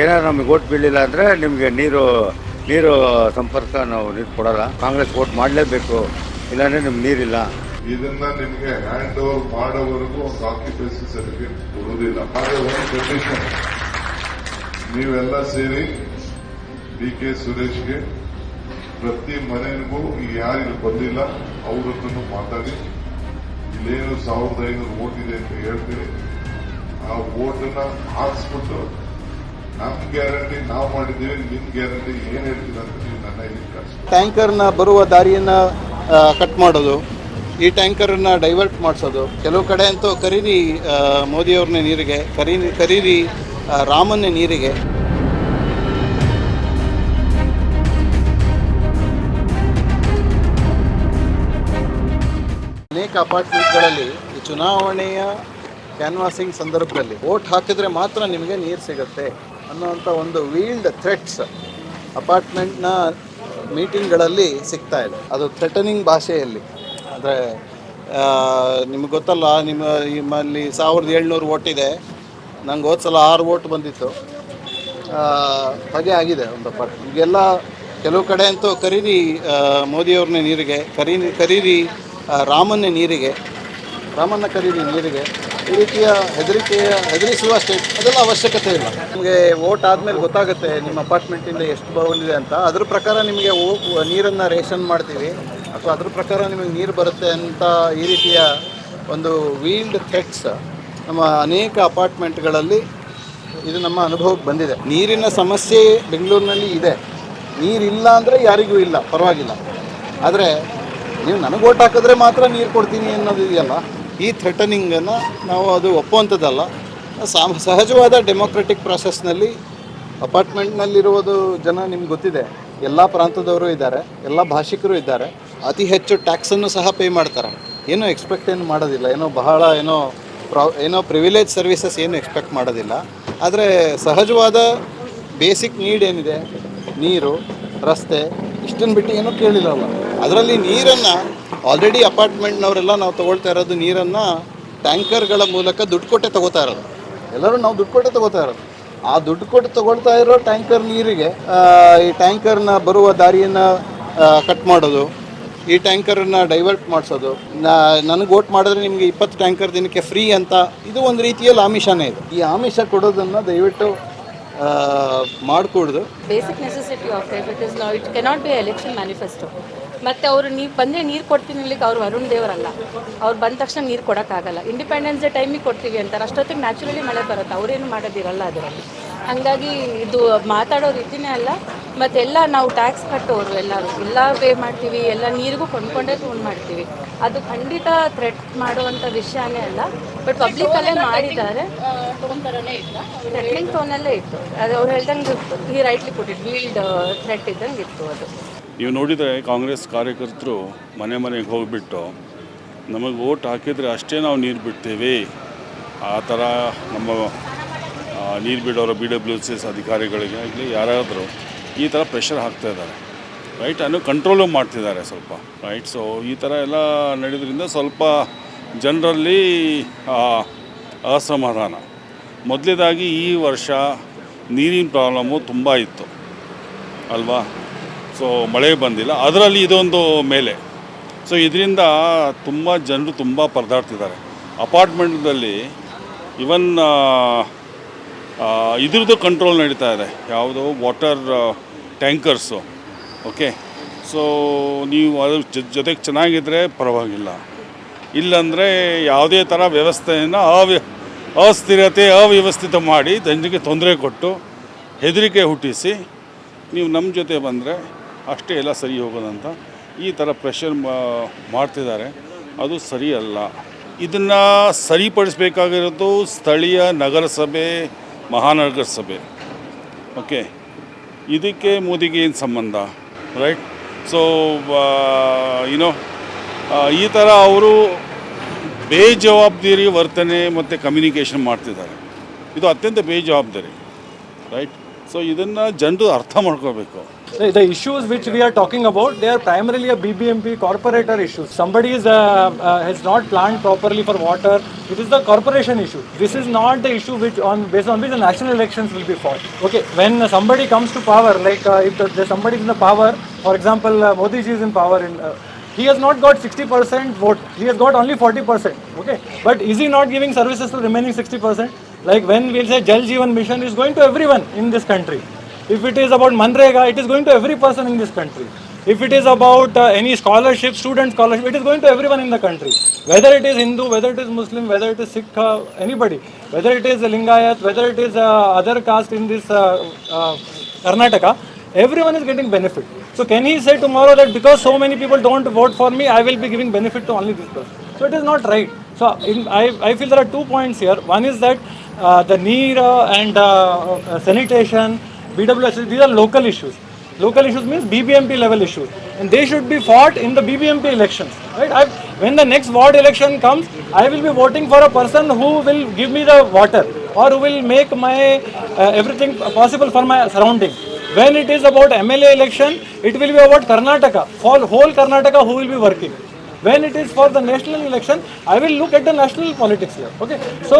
ಏನಾದ್ರು ನಮಗೆ ಓಟ್ ಬೀಳಿಲ್ಲ ಅಂದರೆ ನಿಮಗೆ ನೀರು ನೀರು ಸಂಪರ್ಕ ನಾವು ನೀರು ಕೊಡಲ್ಲ. ಕಾಂಗ್ರೆಸ್ ಓಟ್ ಮಾಡಲೇಬೇಕು. ಇಲ್ಲಾಂದ್ರೆ ನಿಮ್ಗೆ ನೀರಿಲ್ಲ. ಇದನ್ನ ನಿಮಗೆ ಹ್ಯಾಂಡ್ ಓವರ್ ಮಾಡೋವರೆಗೂ ಒಂದು ಆಕ್ಯುಪೆನ್ಸಿ ಸರ್ಟಿಫಿಕೇಟ್ ಕೊಡುವುದಿಲ್ಲ ಹಾಗೆ ಒಂದು ಕಂಡೀಷನ್ ನೀವೆಲ್ಲ ಸೇರಿ ಡಿ ಕೆ ಸುರೇಶ್ಗೆ ಪ್ರತಿ ಮನೆಗೂ ಯಾರು ಇಲ್ಲಿ ಬಂದಿಲ್ಲ ಅವ್ರ ಹತ್ರನೂ ಮಾತಾಡಿ. ಇಲ್ಲೇನು ಸಾವಿರದ ಐನೂರು ಓಟ್ ಇದೆ ಅಂತ ಹೇಳ್ತೀನಿ ಆ ಓಟನ್ನ ಹಾಕ್ಸ್ಬಿಟ್ಟು ನಮ್ ಗ್ಯಾರಂಟಿ ನಾವು ಮಾಡಿದ್ದೀವಿ ನಿಮ್ ಗ್ಯಾರಂಟಿ ಏನ್ ಹೇಳ್ತೀರ ಟ್ಯಾಂಕರ್ನ ಬರುವ ದಾರಿಯನ್ನು ಕಟ್ ಮಾಡೋದು, ಈ ಟ್ಯಾಂಕರನ್ನು ಡೈವರ್ಟ್ ಮಾಡಿಸೋದು. ಕೆಲವು ಕಡೆ ಅಂತೂ ಕರೀರಿ ಮೋದಿಯವ್ರನ್ನ ನೀರಿಗೆ ಕರೀರಿ ಕರೀರಿ ರಾಮನ್ನೇ ನೀರಿಗೆ. ಅನೇಕ ಅಪಾರ್ಟ್ಮೆಂಟ್ಗಳಲ್ಲಿ ಈ ಚುನಾವಣೆಯ ಕ್ಯಾನ್ವಾಸಿಂಗ್ ಸಂದರ್ಭದಲ್ಲಿ ವೋಟ್ ಹಾಕಿದ್ರೆ ಮಾತ್ರ ನಿಮಗೆ ನೀರು ಸಿಗುತ್ತೆ. ಅನ್ನೋಂಥ ಒಂದು ವೀಲ್ಡ್ ಥ್ರೆಟ್ಸ್ ಅಪಾರ್ಟ್ಮೆಂಟ್ನ ಮೀಟಿಂಗ್ಗಳಲ್ಲಿ ಸಿಗ್ತಾ ಇದೆ. ಅದು ಥ್ರೆಟನಿಂಗ್ ಭಾಷೆಯಲ್ಲಿ. ಅಂದರೆ ನಿಮಗೆ ಗೊತ್ತಲ್ಲ ನಿಮ್ಮ, ನಿಮ್ಮಲ್ಲಿ ಸಾವಿರದ ಏಳ್ನೂರು ಇದೆ ನಂಗೆ ಹೋದ ಸಲ ಆರು ಓಟ್ ಬಂದಿತ್ತು. ಹಾಗೆ ಆಗಿದೆ ಒಂದು ಅಪಾರ್ಟ್ಮೆಂಟ್. ಈಗೆಲ್ಲ ಕೆಲವು ಕಡೆ ಅಂತೂ ಕರೀರಿ ಮೋದಿಯವ್ರನ್ನೇ ನೀರಿಗೆ ಕರೀರಿ ಕರೀರಿ ರಾಮನ್ನೇ ನೀರಿಗೆ, ರಾಮನ್ನ ಕರೀರಿ ನೀರಿಗೆ ಈ ರೀತಿಯ ಹೆದರಿಕೆಯ ಹೆದರಿಸುವ ಸ್ಟೇಟ್ ಅದೆಲ್ಲ ಅವಶ್ಯಕತೆ ಇಲ್ಲ. ನಿಮಗೆ ವೋಟ್ ಆದಮೇಲೆ ಗೊತ್ತಾಗುತ್ತೆ ನಿಮ್ಮ ಅಪಾರ್ಟ್ಮೆಂಟಿಂದ ಎಷ್ಟು ಬಂದಿದೆ ಅಂತ. ಅದ್ರ ಪ್ರಕಾರ ನಿಮಗೆ ನೀರನ್ನು ರೇಷನ್ ಮಾಡ್ತೀವಿ. ಅಥವಾ ಅದ್ರ ಪ್ರಕಾರ ನಿಮಗೆ ನೀರು ಬರುತ್ತೆ ಅಂತ ಈ ರೀತಿಯ ಒಂದು ವೀಲ್ಡ್ ಥ್ರೆಟ್ಸ್ ನಮ್ಮ ಅನೇಕ ಅಪಾರ್ಟ್ಮೆಂಟ್ಗಳಲ್ಲಿ ಇದು ನಮ್ಮ ಅನುಭವಕ್ಕೆ ಬಂದಿದೆ. ನೀರಿನ ಸಮಸ್ಯೆ ಬೆಂಗಳೂರಿನಲ್ಲಿ ಇದೆ. ನೀರಿಲ್ಲ ಅಂದರೆ ಯಾರಿಗೂ ಇಲ್ಲ. ಪರವಾಗಿಲ್ಲ. ಆದರೆ, ನೀವು ನನಗೆ ಓಟ್ ಹಾಕಿದ್ರೆ ಮಾತ್ರ ನೀರು ಕೊಡ್ತೀನಿ ಅನ್ನೋದು ಇದೆಯಲ್ಲ? ಈ ಥ್ರೆಟನಿಂಗನ್ನು ನಾವು ಅದು ಒಪ್ಪುವಂಥದ್ದಲ್ಲ. ಸಾಮ ಸಹಜವಾದ ಡೆಮೋಕ್ರೆಟಿಕ್ ಪ್ರಾಸೆಸ್ನಲ್ಲಿ ಅಪಾರ್ಟ್ಮೆಂಟ್ನಲ್ಲಿರುವುದು ಜನ ನಿಮ್ಗೆ ಗೊತ್ತಿದೆ. ಎಲ್ಲ ಪ್ರಾಂತದವರು ಇದ್ದಾರೆ, ಎಲ್ಲ ಭಾಷಿಕರು ಇದ್ದಾರೆ. ಅತಿ ಹೆಚ್ಚು ಟ್ಯಾಕ್ಸನ್ನು ಸಹ ಪೇ ಮಾಡ್ತಾರೆ. ಏನೂ ಎಕ್ಸ್ಪೆಕ್ಟ್ ಏನು ಮಾಡೋದಿಲ್ಲ. ಏನೋ ಬಹಳ ಏನೋ ಪ್ರಾ ಏನೋ ಪ್ರಿವಿಲೇಜ್ ಸರ್ವಿಸಸ್ ಏನು ಎಕ್ಸ್ಪೆಕ್ಟ್ ಮಾಡೋದಿಲ್ಲ. ಆದರೆ ಸಹಜವಾದ ಬೇಸಿಕ್ ನೀಡ್ ಏನಿದೆ? ನೀರು, ರಸ್ತೆ ಇಷ್ಟನ್ನು ಬಿಟ್ಟು ಏನೂ ಕೇಳಿರಲ್ಲ ಅದರಲ್ಲಿ ನೀರನ್ನು ಆಲ್ರೆಡಿ ಅಪಾರ್ಟ್ಮೆಂಟ್ನವರೆಲ್ಲ ನಾವು ತೊಗೊಳ್ತಾ ಇರೋದು ನೀರನ್ನು ಟ್ಯಾಂಕರ್ಗಳ ಮೂಲಕ ದುಡ್ಡು ಕೊಟ್ಟೆ ತೊಗೋತಾ ಇರೋದು. ಎಲ್ಲರೂ ನಾವು ದುಡ್ಡು ಕೊಟ್ಟೆ ತೊಗೋತಾ ಇರೋದು. ಆ ದುಡ್ಡು ಕೊಟ್ಟು ತೊಗೊಳ್ತಾ ಇರೋ ಟ್ಯಾಂಕರ್ ನೀರಿಗೆ ಈ ಟ್ಯಾಂಕರ್ನ ಬರುವ ದಾರಿಯನ್ನು ಕಟ್ ಮಾಡೋದು, ಈ ಟ್ಯಾಂಕರನ್ನು ಡೈವರ್ಟ್ ಮಾಡಿಸೋದು ನನಗೆ ಓಟ್ ಮಾಡಿದ್ರೆ ನಿಮಗೆ ಇಪ್ಪತ್ತು ಟ್ಯಾಂಕರ್ ದಿನಕ್ಕೆ ಫ್ರೀ ಅಂತ, ಇದು ಒಂದು ರೀತಿಯಲ್ಲಿ ಆಮಿಷನೇ ಇದೆ. ಈ ಆಮಿಷ ಕೊಡೋದನ್ನು ದಯವಿಟ್ಟು ಮಾಡಿಕೊಡ್ದು. Basic necessity of life it is no it cannot be election manifesto ಮತ್ತು ಅವರು ನೀವು ಬಂದರೆ ನೀರು ಕೊಡ್ತೀನಿ ಇಲ್ಲಿಗೆ ಅವ್ರು ವರುಣ್ ದೇವರಲ್ಲ. ಅವ್ರು ಬಂದ ತಕ್ಷಣ ನೀರು ಕೊಡೋಕ್ಕಾಗಲ್ಲ. ಇಂಡಿಪೆಂಡೆನ್ಸ್ ಡೇ ಟೈಮಿಗೆ ಕೊಡ್ತೀವಿ ಅಂತಾರೆ. ಅಷ್ಟೊತ್ತಿಗೆ ನ್ಯಾಚುರಲಿ ಮಳೆ ಬರುತ್ತೆ. ಅವರೇನು ಮಾಡೋದಿರಲ್ಲ ಅದರಲ್ಲಿ. ಹಾಗಾಗಿ ಇದು ಮಾತಾಡೋ ರೀತಿನೇ ಅಲ್ಲ. ಮತ್ತೆಲ್ಲ ನಾವು ಟ್ಯಾಕ್ಸ್ ಕಟ್ಟೋರು ಎಲ್ಲರೂ. ಎಲ್ಲ ಪೇ ಮಾಡ್ತೀವಿ, ಎಲ್ಲ ನೀರಿಗೂ ಕೊಂಡ್ಕೊಂಡೇ ತೊಗೊಂಡು ಮಾಡ್ತೀವಿ. ಅದು ಖಂಡಿತ ಥ್ರೆಟ್ ಮಾಡುವಂಥ ವಿಷಯನೇ ಅಲ್ಲ. ಬಟ್ ಪಬ್ಲಿಕಲ್ಲೇ ಮಾಡಿದ್ದಾರೆ. ಥ್ರೆಟ್ನಿಂಗ್ ಇತ್ತು. ಅದು ಅವ್ರು ಹೇಳ್ದಂಗೆ ಇತ್ತು. ಈ ರೈಟ್ಲಿ ಕೊಟ್ಟಿದ್ದು ವೀಲ್ಡ್ ಥ್ರೆಟ್ ಇದ್ದಂಗೆ ಇತ್ತು ಅದು. ನೀವು ನೋಡಿದರೆ ಕಾಂಗ್ರೆಸ್ ಕಾರ್ಯಕರ್ತರು ಮನೆ ಮನೆಗೆ ಹೋಗಿಬಿಟ್ಟು ನಮಗೆ ಓಟ್ ಹಾಕಿದರೆ ಅಷ್ಟೇ ನಾವು ನೀರು ಬಿಡ್ತೇವೆ. ಆ ಥರ ನಮ್ಮ ನೀರು ಬಿಡೋರು ಬಿ ಡಬ್ಲ್ಯೂ ಸಿ ಎಸ್ ಅಧಿಕಾರಿಗಳಿಗೆ ಆಗಲಿ ಯಾರಾದರೂ ಈ ಥರ ಪ್ರೆಷರ್ ಹಾಕ್ತಾ ಇದ್ದಾರೆ. ರೈಟ್ ಅನ್ನು ಕಂಟ್ರೋಲು ಮಾಡ್ತಿದ್ದಾರೆ ಸ್ವಲ್ಪ. ರೈಟ್ ಸೊ ಈ ಥರ ಎಲ್ಲ ನಡೆಯೋದ್ರಿಂದ ಸ್ವಲ್ಪ ಜನರಲ್ಲಿ ಅಸಮಾಧಾನ. ಮೊದಲೇದಾಗಿ ಈ ವರ್ಷ ನೀರಿನ ಪ್ರಾಬ್ಲಮ್ಮು ತುಂಬ ಇತ್ತು. ಅಲ್ವಾ? ಸೊ ಮಳೆ ಬಂದಿಲ್ಲ. ಅದರಲ್ಲಿ ಇದೊಂದು ಮೇಲೆ. ಸೊ ಇದರಿಂದ ತುಂಬ ಜನರು ತುಂಬ ಪರದಾಡ್ತಿದ್ದಾರೆ. ಅಪಾರ್ಟ್ಮೆಂಟ್ದಲ್ಲಿ ಇವನ್ ಇದ್ರದ್ದು ಕಂಟ್ರೋಲ್ ನಡೀತಾ ಇದೆ. ಯಾವುದು ವಾಟರ್ ಟ್ಯಾಂಕರ್ಸು ಓಕೆ ಸೊ ನೀವು ಅದ್ರ ಜೊತೆಗೆ ಚೆನ್ನಾಗಿದ್ದರೆ ಪರವಾಗಿಲ್ಲ. ಇಲ್ಲಾಂದರೆ ಯಾವುದೇ ಥರ ವ್ಯವಸ್ಥೆಯನ್ನು ಅವ್ಯ, ಅಸ್ಥಿರತೆ, ಅವ್ಯವಸ್ಥಿತ ಮಾಡಿ ಜನರಿಗೆ ತೊಂದರೆ ಕೊಟ್ಟು ಹೆದರಿಕೆ ಹುಟ್ಟಿಸಿ ನೀವು ನಮ್ಮ ಜೊತೆ ಬಂದರೆ ಅಷ್ಟೇ ಎಲ್ಲ ಸರಿ ಹೋಗೋದಂತ ಈ ಥರ ಪ್ರೆಷರ್ ಮಾಡ್ತಿದ್ದಾರೆ. ಅದು ಸರಿಯಲ್ಲ. ಇದನ್ನು ಸರಿಪಡಿಸಬೇಕಾಗಿರೋದು ಸ್ಥಳೀಯ ನಗರಸಭೆ ಮಹಾನಗರ ಸಭೆ ಓಕೆ ಇದಕ್ಕೆ ಮೋದಿಗೆ ಏನು ಸಂಬಂಧ ರೈಟ್ ಸೊ ಯುನೋ ಈ ಥರ ಅವರು ಬೇಜವಾಬ್ದಾರಿ ವರ್ತನೆ ಮತ್ತು ಕಮ್ಯುನಿಕೇಷನ್ ಮಾಡ್ತಿದ್ದಾರೆ. ಇದು ಅತ್ಯಂತ ಬೇಜವಾಬ್ದಾರಿ. ರೈಟ್ ಸೊ ಇದನ್ನು ಜನರು ಅರ್ಥ ಮಾಡ್ಕೋಬೇಕು The, the issues which we are talking about, they are primarily a BBMP corporator issues. Somebody is, uh, uh, has not planned properly for water. It is the corporation issue. This is not the issue which on based on which the national elections will be fought. Okay, when somebody comes to power, like uh, if the, there's somebody is in the power, for example, uh, Modi ji is in power in. Uh, he has not got 60% vote. He has got only 40%. Okay, but is he not giving services to remaining 60%? Like when we'll say Jal Jeevan Mission is going to everyone in this country. If it is about Manrega, it is going to every person in this country. If it is about uh, any scholarship, student scholarship, it is going to everyone in the country. Whether it is Hindu, whether it is Muslim, whether it is Sikh, uh, anybody, whether it is Lingayat, whether it is uh, other caste in this uh, uh, Karnataka, everyone is getting benefit. So can he say tomorrow that because so many people don't vote for me, I will be giving benefit to only this person? So it is not right. So in, I, I feel there are two points here. One is that the NEER uh, and uh, uh, sanitation, BWS, these are local issues. Local issues means BBMP level issues, and they should be fought in the BBMP elections. Right? I, when the next ward election comes, I will be voting for a person who will give me the water or who will make my uh, everything possible for my surrounding. When it is about MLA election, it will be about Karnataka, for whole Karnataka who will be working. When it is for the national election, I will look at the national politics here. Okay, so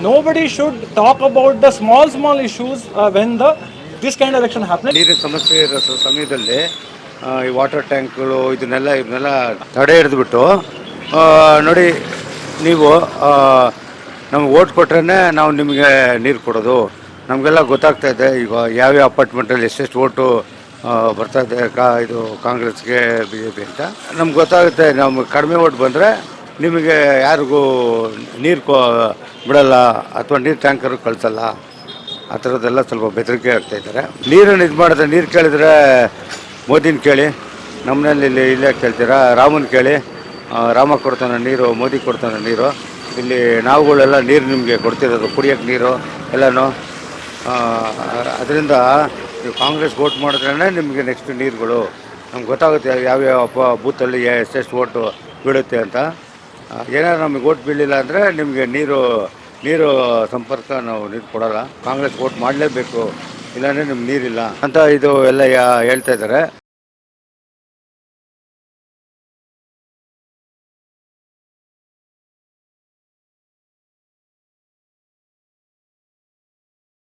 nobody should talk about the small small issues uh, when the this kind of election happens. ನೀರಿನ ಸಮಸ್ಯೆ ಇರೋ ಸ- ಸಮಯದಲ್ಲಿ ಆ, ಈ water ಟ್ಯಾಂಕ್ಗಳು ಇದನ್ನೆಲ್ಲ ಇವನ್ನೆಲ್ಲ ತಡೆ ಹಿಡಿದ್ಬಿಟ್ಟು ಆ, ನೋಡಿ ನೀವು ನಮ್ಗೆ ಓಟ್ ಕೊಟ್ರೇ ನಾವು ನಿಮಗೆ ನೀರು ಕೊಡೋದು ನಮಗೆಲ್ಲ ಗೊತ್ತಾಗ್ತಾ ಇದೆ ಈಗ ಯಾವ್ಯಾವ ಅಪಾರ್ಟ್ಮೆಂಟಲ್ಲಿ ಎಷ್ಟೆಷ್ಟು ಓಟು ಬರ್ತಾ ಇದೆ ಕಾ ಇದು ಕಾಂಗ್ರೆಸ್ಗೆ ಬಿ ಜೆ ಪಿ ಅಂತ. ನಮ್ಗೆ ಗೊತ್ತಾಗುತ್ತೆ, ನಮ್ಗೆ ಕಡಿಮೆ ಓಟ್ ಬಂದರೆ ನಿಮಗೆ ಯಾರಿಗೂ ನೀರು ಕೊ ಬಿಡಲ್ಲ ಅಥವಾ ನೀರು ಟ್ಯಾಂಕರ್ ಕಳಿಸಲ್ಲ. ಆ ಥರದ್ದೆಲ್ಲ ಸ್ವಲ್ಪ ಬೆದರಿಕೆ ಆಗ್ತಾ ಇದ್ದಾರೆ. ನೀರನ್ನು ಇದು ಮಾಡಿದ್ರೆ, ನೀರು ಕೇಳಿದರೆ ಮೋದಿನ ಕೇಳಿ. ನಮ್ಮನೇಲಿ ಇಲ್ಲಿ ಇಲ್ಲೇ ಕೇಳ್ತೀರಾ? ರಾಮನ್ ಕೇಳಿ. ರಾಮ ಕೊಡ್ತಾನೆ ನೀರು, ಮೋದಿ ಕೊಡ್ತಾನೆ ನೀರು. ಇಲ್ಲಿ ನಾವುಗಳೆಲ್ಲ ನೀರು ನಿಮಗೆ ಕೊಡ್ತಿರೋದು ಕುಡಿಯೋಕ್ಕೆ ನೀರು ಎಲ್ಲನೂ. ಅದರಿಂದ ನೀವು ಕಾಂಗ್ರೆಸ್ ವೋಟ್ ಮಾಡಿದ್ರೇ ನಿಮಗೆ ನೆಕ್ಸ್ಟ್ ನೀರುಗಳು. ನಮ್ಗೆ ಗೊತ್ತಾಗುತ್ತೆ ಯಾವ್ಯಾವ ಬೂತಲ್ಲಿ ಎಷ್ಟೆಷ್ಟು ಓಟು ಬೀಳುತ್ತೆ ಅಂತ. ಏನಾದ್ರು ನಮಗೆ ಓಟ್ ಬೀಳಿಲ್ಲ ಅಂದರೆ ನಿಮಗೆ ನೀರು ನೀರು ಸಂಪರ್ಕ ನಾವು ನೀರು ಕೊಡೋಲ್ಲ. ಕಾಂಗ್ರೆಸ್ ವೋಟ್ ಮಾಡಲೇಬೇಕು. ಇಲ್ಲಾಂದರೆ ನಿಮ್ಗೆ ನೀರಿಲ್ಲ ಅಂತ ಇದು ಎಲ್ಲ ಹೇಳ್ತಾ ಇದ್ದಾರೆ.